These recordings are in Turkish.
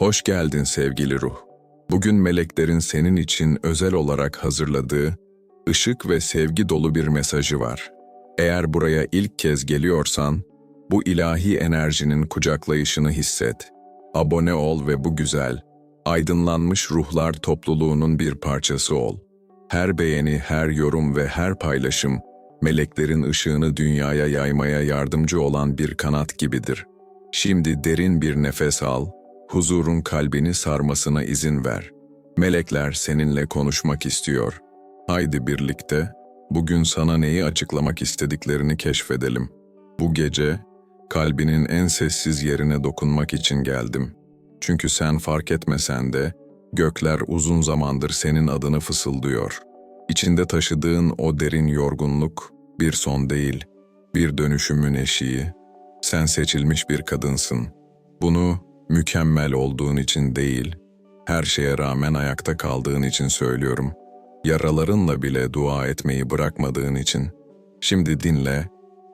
Hoş geldin sevgili ruh. Bugün meleklerin senin için özel olarak hazırladığı ışık ve sevgi dolu bir mesajı var. Eğer buraya ilk kez geliyorsan, bu ilahi enerjinin kucaklayışını hisset. Abone ol ve bu güzel, aydınlanmış ruhlar topluluğunun bir parçası ol. Her beğeni, her yorum ve her paylaşım, meleklerin ışığını dünyaya yaymaya yardımcı olan bir kanat gibidir. Şimdi derin bir nefes al, huzurun kalbini sarmasına izin ver. Melekler seninle konuşmak istiyor. Haydi birlikte, bugün sana neyi açıklamak istediklerini keşfedelim. Bu gece, kalbinin en sessiz yerine dokunmak için geldim. Çünkü sen fark etmesen de, gökler uzun zamandır senin adını fısıldıyor. İçinde taşıdığın o derin yorgunluk, bir son değil, bir dönüşümün eşiği. Sen seçilmiş bir kadınsın. Bunu mükemmel olduğun için değil, her şeye rağmen ayakta kaldığın için söylüyorum. Yaralarınla bile dua etmeyi bırakmadığın için. Şimdi dinle,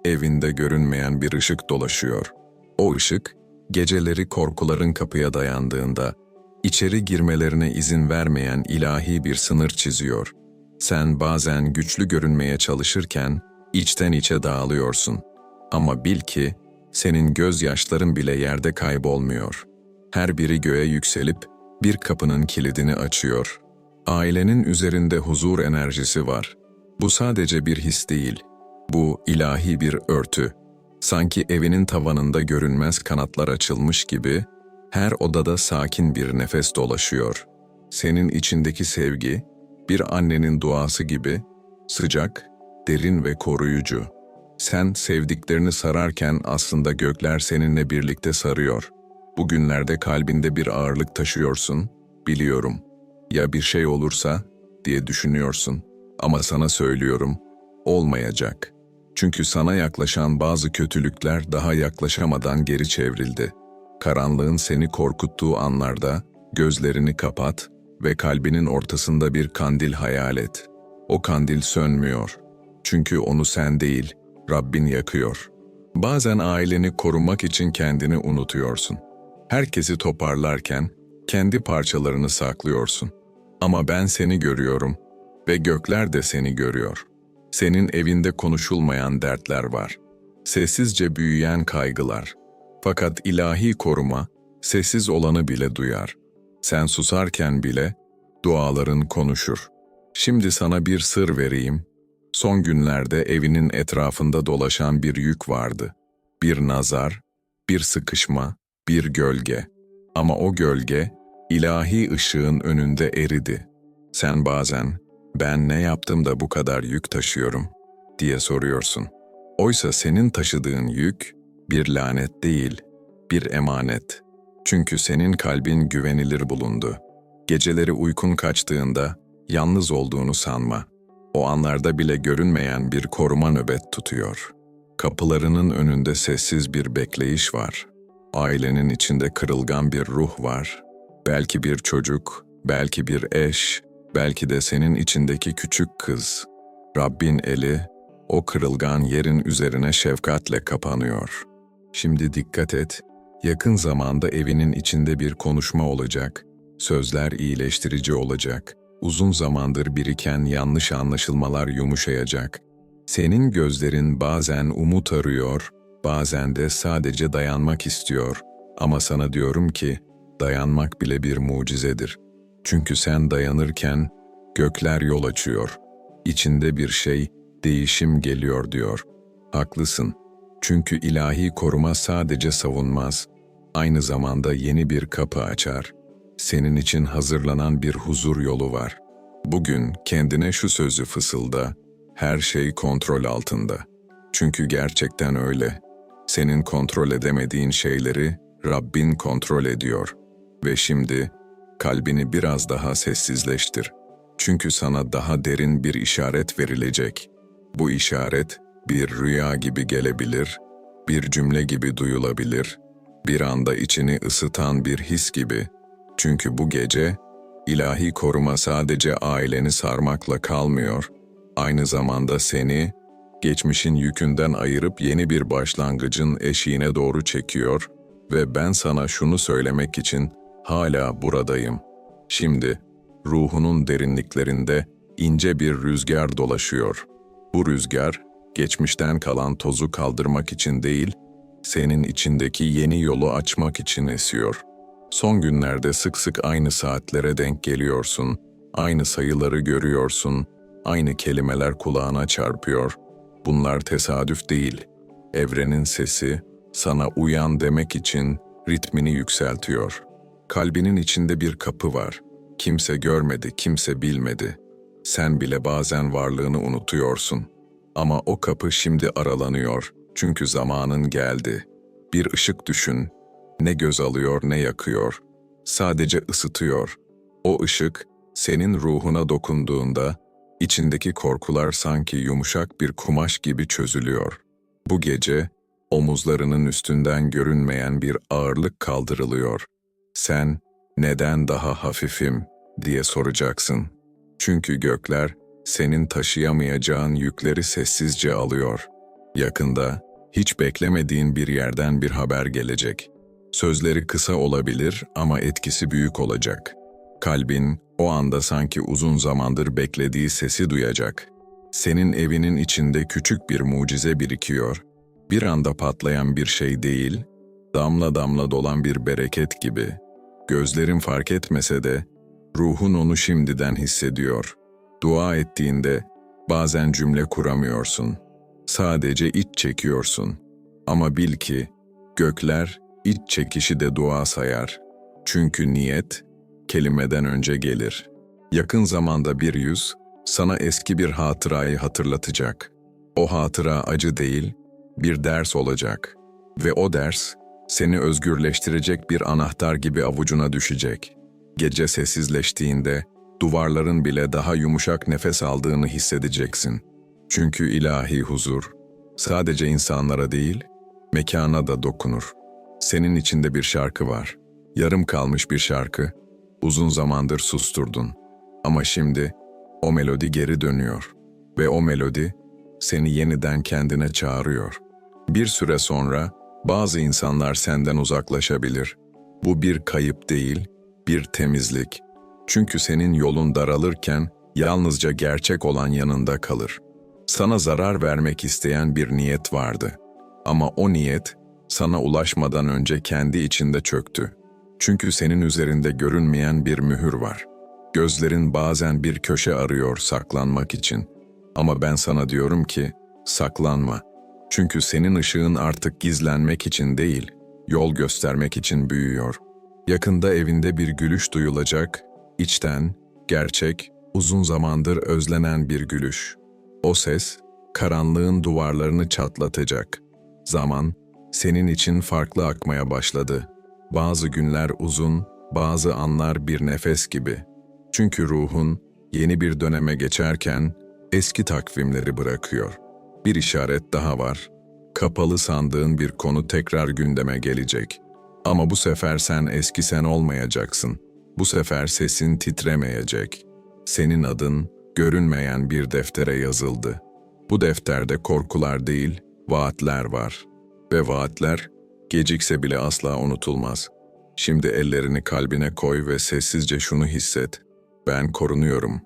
evinde görünmeyen bir ışık dolaşıyor. O ışık, geceleri korkuların kapıya dayandığında, içeri girmelerine izin vermeyen ilahi bir sınır çiziyor. Sen bazen güçlü görünmeye çalışırken, içten içe dağılıyorsun. Ama bil ki, senin gözyaşların bile yerde kaybolmuyor. Her biri göğe yükselip bir kapının kilidini açıyor. Ailenin üzerinde huzur enerjisi var. Bu sadece bir his değil. Bu ilahi bir örtü. Sanki evinin tavanında görünmez kanatlar açılmış gibi her odada sakin bir nefes dolaşıyor. Senin içindeki sevgi bir annenin duası gibi sıcak, derin ve koruyucu. Sen sevdiklerini sararken aslında gökler seninle birlikte sarıyor. Bugünlerde kalbinde bir ağırlık taşıyorsun, biliyorum. Ya bir şey olursa diye düşünüyorsun. Ama sana söylüyorum, olmayacak. Çünkü sana yaklaşan bazı kötülükler daha yaklaşamadan geri çevrildi. Karanlığın seni korkuttuğu anlarda gözlerini kapat ve kalbinin ortasında bir kandil hayal et. O kandil sönmüyor. Çünkü onu sen değil, Rabbin yakıyor. Bazen aileni korumak için kendini unutuyorsun. Herkesi toparlarken kendi parçalarını saklıyorsun. Ama ben seni görüyorum ve gökler de seni görüyor. Senin evinde konuşulmayan dertler var. Sessizce büyüyen kaygılar. Fakat ilahi koruma sessiz olanı bile duyar. Sen susarken bile duaların konuşur. Şimdi sana bir sır vereyim. Son günlerde evinin etrafında dolaşan bir yük vardı. Bir nazar, bir sıkışma, bir gölge. Ama o gölge ilahi ışığın önünde eridi. Sen bazen ben ne yaptım da bu kadar yük taşıyorum diye soruyorsun. Oysa senin taşıdığın yük bir lanet değil, bir emanet. Çünkü senin kalbin güvenilir bulundu. Geceleri uykun kaçtığında yalnız olduğunu sanma. O anlarda bile görünmeyen bir koruma nöbet tutuyor. Kapılarının önünde sessiz bir bekleyiş var. Ailenin içinde kırılgan bir ruh var. Belki bir çocuk, belki bir eş, belki de senin içindeki küçük kız. Rabbin eli, o kırılgan yerin üzerine şefkatle kapanıyor. Şimdi dikkat et, yakın zamanda evinin içinde bir konuşma olacak. Sözler iyileştirici olacak. Uzun zamandır biriken yanlış anlaşılmalar yumuşayacak. Senin gözlerin bazen umut arıyor, bazen de sadece dayanmak istiyor. Ama sana diyorum ki, dayanmak bile bir mucizedir. Çünkü sen dayanırken gökler yol açıyor. İçinde bir şey, değişim geliyor diyor. Haklısın. Çünkü ilahi koruma sadece savunmaz, aynı zamanda yeni bir kapı açar. Senin için hazırlanan bir huzur yolu var. Bugün kendine şu sözü fısılda, her şey kontrol altında. Çünkü gerçekten öyle. Senin kontrol edemediğin şeyleri Rabbin kontrol ediyor. Ve şimdi kalbini biraz daha sessizleştir. Çünkü sana daha derin bir işaret verilecek. Bu işaret bir rüya gibi gelebilir, bir cümle gibi duyulabilir, bir anda içini ısıtan bir his gibi. Çünkü bu gece ilahi koruma sadece aileni sarmakla kalmıyor, aynı zamanda seni geçmişin yükünden ayırıp yeni bir başlangıcın eşiğine doğru çekiyor ve ben sana şunu söylemek için hala buradayım. Şimdi ruhunun derinliklerinde ince bir rüzgar dolaşıyor. Bu rüzgar geçmişten kalan tozu kaldırmak için değil, senin içindeki yeni yolu açmak için esiyor. Son günlerde sık sık aynı saatlere denk geliyorsun, aynı sayıları görüyorsun, aynı kelimeler kulağına çarpıyor. Bunlar tesadüf değil. Evrenin sesi sana uyan demek için ritmini yükseltiyor. Kalbinin içinde bir kapı var. Kimse görmedi, kimse bilmedi. Sen bile bazen varlığını unutuyorsun. Ama o kapı şimdi aralanıyor. Çünkü zamanın geldi. Bir ışık düşün. Ne göz alıyor ne yakıyor. Sadece ısıtıyor. O ışık senin ruhuna dokunduğunda içindeki korkular sanki yumuşak bir kumaş gibi çözülüyor. Bu gece omuzlarının üstünden görünmeyen bir ağırlık kaldırılıyor. Sen neden daha hafifim diye soracaksın. Çünkü gökler senin taşıyamayacağın yükleri sessizce alıyor. Yakında hiç beklemediğin bir yerden bir haber gelecek. Sözleri kısa olabilir ama etkisi büyük olacak. Kalbin o anda sanki uzun zamandır beklediği sesi duyacak. Senin evinin içinde küçük bir mucize birikiyor. Bir anda patlayan bir şey değil, damla damla dolan bir bereket gibi. Gözlerin fark etmese de ruhun onu şimdiden hissediyor. Dua ettiğinde bazen cümle kuramıyorsun. Sadece iç çekiyorsun. Ama bil ki gökler iç çekişi de dua sayar. Çünkü niyet kelimeden önce gelir. Yakın zamanda bir yüz sana eski bir hatırayı hatırlatacak. O hatıra acı değil, bir ders olacak. Ve o ders seni özgürleştirecek bir anahtar gibi avucuna düşecek. Gece sessizleştiğinde duvarların bile daha yumuşak nefes aldığını hissedeceksin. Çünkü ilahi huzur sadece insanlara değil, mekana da dokunur. Senin içinde bir şarkı var. Yarım kalmış bir şarkı. Uzun zamandır susturdun. Ama şimdi o melodi geri dönüyor. Ve o melodi seni yeniden kendine çağırıyor. Bir süre sonra bazı insanlar senden uzaklaşabilir. Bu bir kayıp değil, bir temizlik. Çünkü senin yolun daralırken yalnızca gerçek olan yanında kalır. Sana zarar vermek isteyen bir niyet vardı. Ama o niyet sana ulaşmadan önce kendi içinde çöktü. Çünkü senin üzerinde görünmeyen bir mühür var. Gözlerin bazen bir köşe arıyor saklanmak için. Ama ben sana diyorum ki, saklanma. Çünkü senin ışığın artık gizlenmek için değil, yol göstermek için büyüyor. Yakında evinde bir gülüş duyulacak, içten, gerçek, uzun zamandır özlenen bir gülüş. O ses, karanlığın duvarlarını çatlatacak. Zaman, senin için farklı akmaya başladı. Bazı günler uzun, bazı anlar bir nefes gibi. Çünkü ruhun yeni bir döneme geçerken eski takvimleri bırakıyor. Bir işaret daha var. Kapalı sandığın bir konu tekrar gündeme gelecek. Ama bu sefer sen eski sen olmayacaksın. Bu sefer sesin titremeyecek. Senin adın görünmeyen bir deftere yazıldı. Bu defterde korkular değil, vaatler var. Ve vaatler gecikse bile asla unutulmaz. Şimdi ellerini kalbine koy ve sessizce şunu hisset. Ben korunuyorum.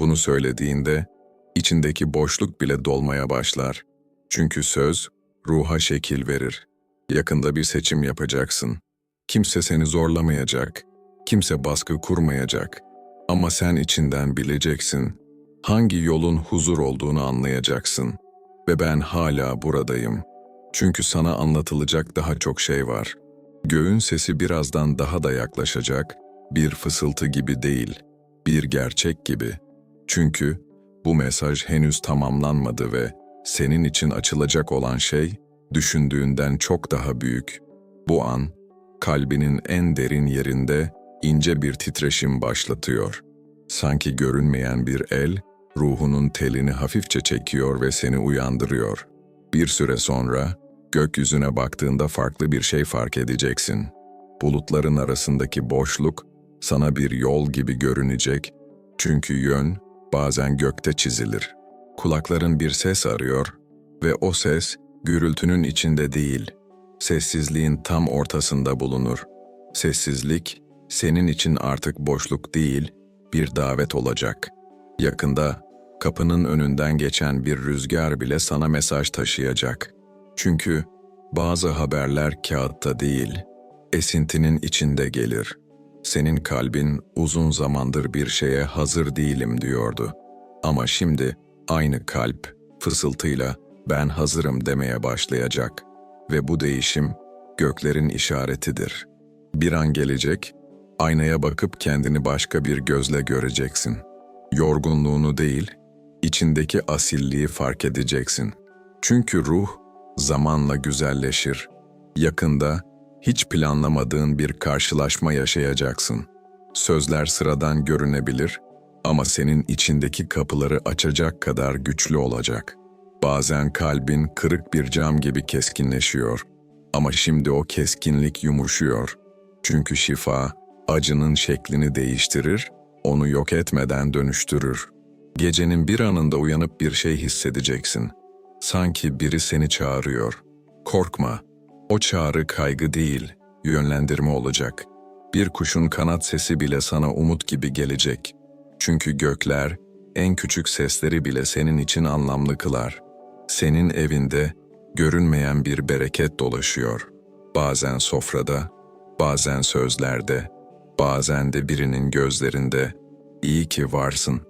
Bunu söylediğinde içindeki boşluk bile dolmaya başlar. Çünkü söz ruha şekil verir. Yakında bir seçim yapacaksın. Kimse seni zorlamayacak. Kimse baskı kurmayacak. Ama sen içinden bileceksin. Hangi yolun huzur olduğunu anlayacaksın. Ve ben hala buradayım. Çünkü sana anlatılacak daha çok şey var. Göğün sesi birazdan daha da yaklaşacak. Bir fısıltı gibi değil, bir gerçek gibi. Çünkü bu mesaj henüz tamamlanmadı ve senin için açılacak olan şey düşündüğünden çok daha büyük. Bu an kalbinin en derin yerinde ince bir titreşim başlatıyor. Sanki görünmeyen bir el ruhunun telini hafifçe çekiyor ve seni uyandırıyor. Bir süre sonra gökyüzüne baktığında farklı bir şey fark edeceksin. Bulutların arasındaki boşluk sana bir yol gibi görünecek. Çünkü yön bazen gökte çizilir. Kulakların bir ses arıyor ve o ses gürültünün içinde değil, sessizliğin tam ortasında bulunur. Sessizlik senin için artık boşluk değil, bir davet olacak. Yakında kapının önünden geçen bir rüzgar bile sana mesaj taşıyacak. Çünkü bazı haberler kağıtta değil, esintinin içinde gelir. Senin kalbin uzun zamandır bir şeye hazır değilim diyordu. Ama şimdi aynı kalp fısıltıyla ben hazırım demeye başlayacak ve bu değişim göklerin işaretidir. Bir an gelecek, aynaya bakıp kendini başka bir gözle göreceksin. Yorgunluğunu değil, içindeki asilliği fark edeceksin. Çünkü ruh zamanla güzelleşir. Yakında hiç planlamadığın bir karşılaşma yaşayacaksın. Sözler sıradan görünebilir ama senin içindeki kapıları açacak kadar güçlü olacak. Bazen kalbin kırık bir cam gibi keskinleşiyor ama şimdi o keskinlik yumuşuyor. Çünkü şifa acının şeklini değiştirir, onu yok etmeden dönüştürür. Gecenin bir anında uyanıp bir şey hissedeceksin. Sanki biri seni çağırıyor. Korkma. O çağrı kaygı değil, yönlendirme olacak. Bir kuşun kanat sesi bile sana umut gibi gelecek. Çünkü gökler en küçük sesleri bile senin için anlamlı kılar. Senin evinde görünmeyen bir bereket dolaşıyor. Bazen sofrada, bazen sözlerde, bazen de birinin gözlerinde iyi ki varsın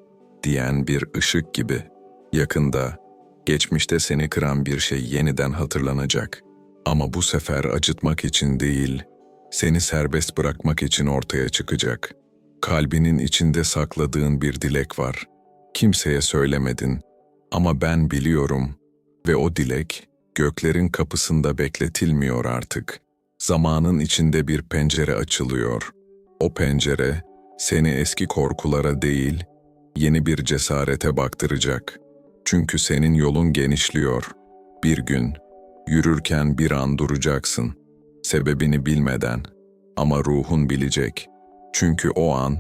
diyen bir ışık gibi. Yakında, geçmişte seni kıran bir şey yeniden hatırlanacak. Ama bu sefer acıtmak için değil, seni serbest bırakmak için ortaya çıkacak. Kalbinin içinde sakladığın bir dilek var. Kimseye söylemedin ama ben biliyorum ve o dilek göklerin kapısında bekletilmiyor artık. Zamanın içinde bir pencere açılıyor. O pencere seni eski korkulara değil, yeni bir cesarete baktıracak. Çünkü senin yolun genişliyor. Bir gün yürürken bir an duracaksın. Sebebini bilmeden ama ruhun bilecek. Çünkü o an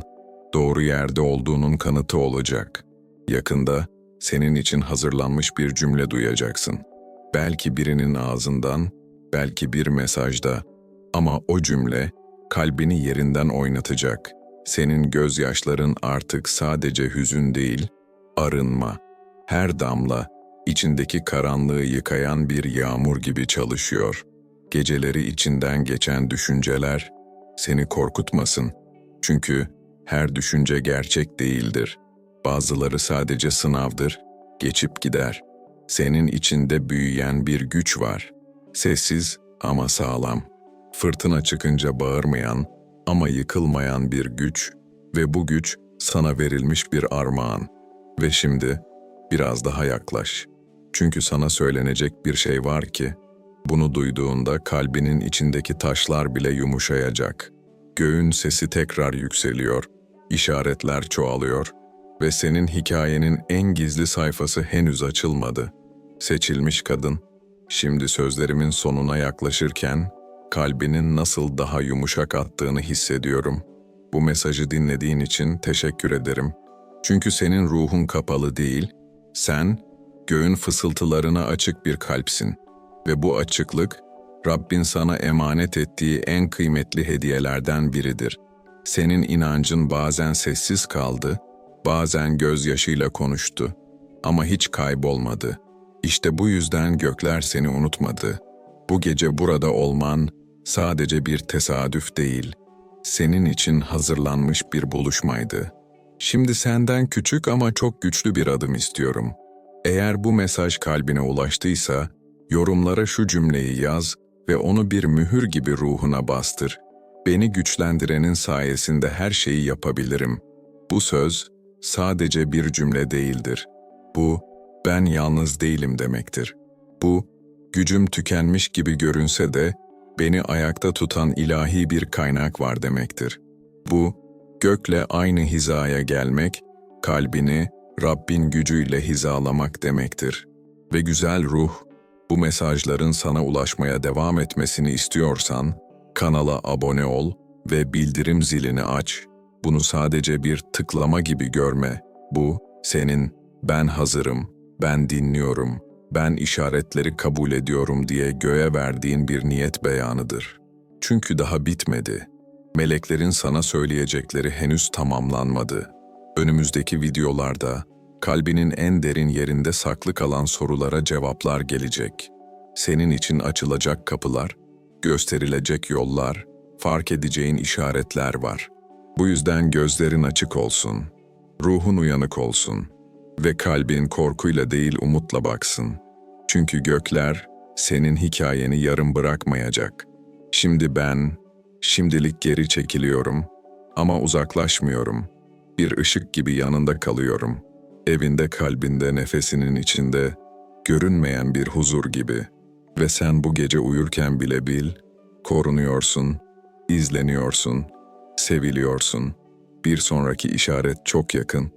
doğru yerde olduğunun kanıtı olacak. Yakında senin için hazırlanmış bir cümle duyacaksın. Belki birinin ağzından, belki bir mesajda ama o cümle kalbini yerinden oynatacak. Senin gözyaşların artık sadece hüzün değil, arınma. Her damla içindeki karanlığı yıkayan bir yağmur gibi çalışıyor. Geceleri içinden geçen düşünceler seni korkutmasın. Çünkü her düşünce gerçek değildir. Bazıları sadece sınavdır, geçip gider. Senin içinde büyüyen bir güç var. Sessiz ama sağlam. Fırtına çıkınca bağırmayan ama yıkılmayan bir güç ve bu güç sana verilmiş bir armağan. Ve şimdi biraz daha yaklaş. Çünkü sana söylenecek bir şey var ki, bunu duyduğunda kalbinin içindeki taşlar bile yumuşayacak. Göğün sesi tekrar yükseliyor, işaretler çoğalıyor ve senin hikayenin en gizli sayfası henüz açılmadı. Seçilmiş kadın, şimdi sözlerimin sonuna yaklaşırken kalbinin nasıl daha yumuşak attığını hissediyorum. Bu mesajı dinlediğin için teşekkür ederim. Çünkü senin ruhun kapalı değil, sen göğün fısıltılarına açık bir kalpsin ve bu açıklık Rabbin sana emanet ettiği en kıymetli hediyelerden biridir. Senin inancın bazen sessiz kaldı, bazen gözyaşıyla konuştu ama hiç kaybolmadı. İşte bu yüzden gökler seni unutmadı. Bu gece burada olman sadece bir tesadüf değil, senin için hazırlanmış bir buluşmaydı. Şimdi senden küçük ama çok güçlü bir adım istiyorum. Eğer bu mesaj kalbine ulaştıysa, yorumlara şu cümleyi yaz ve onu bir mühür gibi ruhuna bastır. Beni güçlendirenin sayesinde her şeyi yapabilirim. Bu söz sadece bir cümle değildir. Bu, ben yalnız değilim demektir. Bu, gücüm tükenmiş gibi görünse de beni ayakta tutan ilahi bir kaynak var demektir. Bu, gökle aynı hizaya gelmek, kalbini Rabbin gücüyle hizalamak demektir. Ve güzel ruh, bu mesajların sana ulaşmaya devam etmesini istiyorsan, kanala abone ol ve bildirim zilini aç. Bunu sadece bir tıklama gibi görme. Bu, senin ben hazırım, ben dinliyorum, ben işaretleri kabul ediyorum diye göğe verdiğin bir niyet beyanıdır. Çünkü daha bitmedi. Meleklerin sana söyleyecekleri henüz tamamlanmadı. Önümüzdeki videolarda kalbinin en derin yerinde saklı kalan sorulara cevaplar gelecek. Senin için açılacak kapılar, gösterilecek yollar, fark edeceğin işaretler var. Bu yüzden gözlerin açık olsun, ruhun uyanık olsun ve kalbin korkuyla değil umutla baksın. Çünkü gökler senin hikayeni yarım bırakmayacak. Şimdi ben, şimdilik geri çekiliyorum ama uzaklaşmıyorum. Bir ışık gibi yanında kalıyorum. Evinde, kalbinde, nefesinin içinde, görünmeyen bir huzur gibi. Ve sen bu gece uyurken bile bil, korunuyorsun, izleniyorsun, seviliyorsun. Bir sonraki işaret çok yakın.